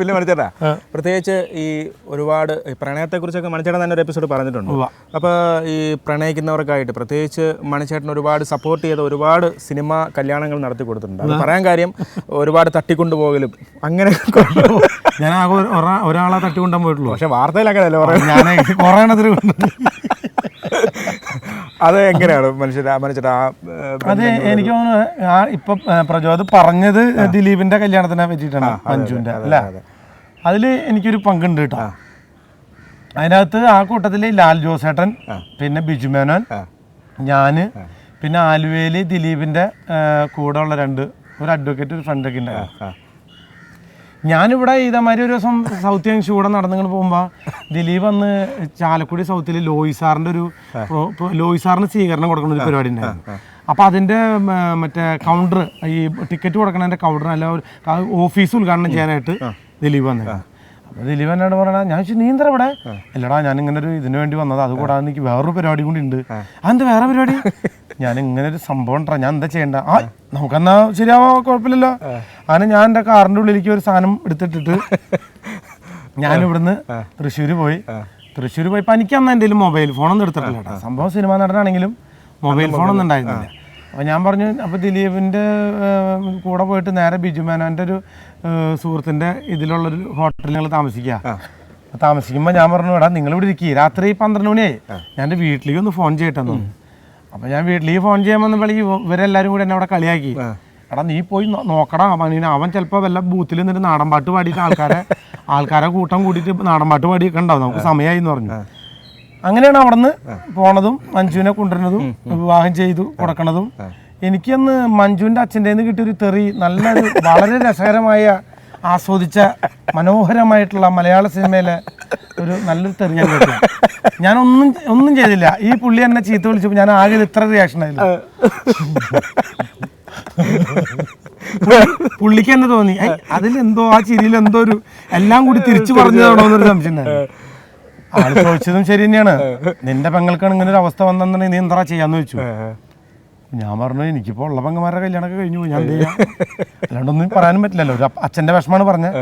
പിന്നെ മണിച്ചേട്ടാ. പ്രത്യേകിച്ച് ഈ ഒരുപാട് പ്രണയത്തെ പ്രണയത്തെക്കുറിച്ചൊക്കെ മണിച്ചേട്ടൻ തന്നെ ഒരു എപ്പിസോഡ് പറഞ്ഞിട്ടുണ്ട്. അപ്പോൾ ഈ പ്രണയിക്കുന്നവർക്കായിട്ട് പ്രത്യേകിച്ച് മണിച്ചേട്ടൻ ഒരുപാട് സപ്പോർട്ട് ചെയ്ത ഒരുപാട് സിനിമ കല്യാണങ്ങൾ നടത്തി കൊടുത്തിട്ടുണ്ട്. അത് പറയാൻ കാര്യം ഒരുപാട് തട്ടിക്കൊണ്ടുപോകലും അങ്ങനെ ഞാൻ ഒരാളെ തട്ടിക്കൊണ്ടാൻ പോയിട്ടുള്ളൂ. പക്ഷെ വാർത്തയിൽ അങ്ങനെയല്ലേ ഞാൻ കുറേ എണ്ണത്തിന് അത് എങ്ങനെയാണ് മനുഷ്യർ മനുഷ്യട്ടാ അത് എനിക്ക് തോന്നുന്നു ഇപ്പൊ പ്രചോദ് പറഞ്ഞത് ദിലീപിന്റെ കല്യാണത്തിനെ പറ്റിയിട്ടാണ് മഞ്ജുവിന്റെ അല്ലേ? അതിൽ എനിക്കൊരു പങ്കുണ്ട് കേട്ടോ അതിനകത്ത് ആ കൂട്ടത്തിൽ ലാൽ ജോസേട്ടൻ പിന്നെ ബിജു മേനോൻ ഞാൻ പിന്നെ ആലുവയിൽ ദിലീപിന്റെ കൂടെ ഉള്ള രണ്ട് ഒരു അഡ്വക്കേറ്റ് ഒരു ഫ്രണ്ടൊക്കെ ഉണ്ടായിരുന്നു ഞാനിവിടെ ഇതേമാതിരി ഒരു ദിവസം സൗത്ത് യങ്സ് കൂടെ നടന്നിങ്ങനെ പോകുമ്പോൾ ദിലീപ് അന്ന് ചാലക്കുടി സൗത്തിൽ ലോയി സാറിന്റെ ഒരു പ്രോ- പ്രോ- ലോയി സാറിന് സ്വീകരണം കൊടുക്കുന്ന ഒരു പരിപാടി ഉണ്ടായിരുന്നു അപ്പോൾ അതിന്റെ മറ്റേ കൗണ്ടർ ഈ ടിക്കറ്റ് കൊടുക്കണതിന്റെ കൗണ്ടർ അല്ല ഓഫീസ് ഉദ്ഘാടനം ചെയ്യാനായിട്ട് ദിലീപ് വന്നു. അപ്പോൾ ദിലീപ് എന്നോട് പറയണ ഞാൻ ചോദിച്ചു നീ എന്താ ഇവിടെ? അല്ലടാ ഞാൻ ഇങ്ങനെ ഒരു ഇതിനു വേണ്ടി വന്നത്. അതുകൂടാതെ എനിക്ക് വേറൊരു പരിപാടി കൂടി ഉണ്ട്. അതെന്താ വേറെ പരിപാടി? ഞാൻ ഇങ്ങനെ ഒരു സംഭവം ഉണ്ടാ. ഞാൻ എന്താ ചെയ്യണ്ട? ആ നമുക്കെന്നാ ശരിയാവോ കുഴപ്പമില്ലല്ലോ. അങ്ങനെ ഞാൻ എന്റെ കാറിന്റെ ഉള്ളിലേക്ക് ഒരു സാധനം എടുത്തിട്ടിട്ട് ഞാൻ ഇവിടുന്ന് തൃശ്ശൂർ പോയി. തൃശ്ശൂർ പോയി എനിക്ക് അന്ന് എന്റെ മൊബൈൽ ഫോണൊന്നും എടുത്തിട്ടില്ല സംഭവം സിനിമ നടനാണെങ്കിലും മൊബൈൽ ഫോണൊന്നും ഉണ്ടായിരുന്നില്ല. അപ്പോൾ ഞാൻ പറഞ്ഞു അപ്പോൾ ദിലീപിന്റെ കൂടെ പോയിട്ട് നേരെ ബിജു മേനോന്റെ ഒരു സുഹൃത്തിന്റെ ഇതിലുള്ളൊരു ഹോട്ടലിൽ ഞങ്ങൾ താമസിക്കുക താമസിക്കുമ്പോൾ ഞാൻ പറഞ്ഞു എടാ നിങ്ങൾ ഇവിടെ ഇരിക്കുക രാത്രി പന്ത്രണ്ട് മണിയായി ഞാൻ എന്റെ വീട്ടിലേക്ക് ഒന്ന് ഫോൺ ചെയ്യട്ടെന്നു അപ്പോൾ ഞാൻ വീട്ടിലേക്ക് ഫോൺ ചെയ്യാൻ വന്നപ്പോഴേക്ക് ഇവരെല്ലാവരും കൂടി എന്നെ അവിടെ കളിയാക്കി. എടാ നീ പോയി നോക്കടാ അവൻ അവൻ ചിലപ്പോൾ വല്ല ബൂത്തിൽ നിന്നിട്ട് നാടൻ പാട്ട് പാടിയിട്ട് ആൾക്കാരെ ആൾക്കാരെ കൂട്ടം കൂടിയിട്ട് നാടൻ പാട്ട് പാടിയൊക്കെ ഉണ്ടാവും. നമുക്ക് സമയമായി എന്ന് പറഞ്ഞു. അങ്ങനെയാണ് അവിടുന്ന് പോണതും മഞ്ജുവിനെ കൊണ്ടുവരുന്നതും വിവാഹം ചെയ്തു കൊടുക്കണതും. എനിക്കന്ന് മഞ്ജുവിന്റെ അച്ഛന്റെ നിന്ന് കിട്ടിയൊരു തെറി നല്ല വളരെ രസകരമായ ആസ്വദിച്ച മനോഹരമായിട്ടുള്ള മലയാള സിനിമയിലെ ഒരു നല്ലൊരു തെറി ഞാൻ കേട്ടു. ഞാൻ ഒന്നും ചെയ്തില്ല. ഈ പുള്ളി എന്നെ ചീത്ത വിളിച്ചപ്പോൾ ഞാൻ ആകെ ഇത്ര റിയാക്ഷൻ ആയില്ല? പുള്ളിക്ക് എന്നെ തോന്നി. "ഐ, അതിലെന്തോ ആ ചിരിയിൽ എന്തോ ഒരു എല്ലാം കൂടി തിരിച്ചു പറഞ്ഞതാണോ എന്നൊരു സംശയം. ആൾ ചോദിച്ചതും ശരി തന്നെയാണ്. നിന്റെ പെങ്ങൾക്കാണ് ഇങ്ങനെ ഒരു അവസ്ഥ വന്നെന്നുണ്ടെങ്കിൽ നീ എന്താ ചെയ്യാന്ന് വെച്ചു ഞാൻ പറഞ്ഞു എനിക്കിപ്പോ ഉള്ള പെങ്ങന്മാരുടെ കല്യാണമൊക്കെ കഴിഞ്ഞു ഞാൻ എന്ത് ചെയ്യാം? അല്ലാണ്ടൊന്നും പറയാനും പറ്റില്ലല്ലോ. ഒരു അച്ഛന്റെ വിഷമാണ് പറഞ്ഞത്.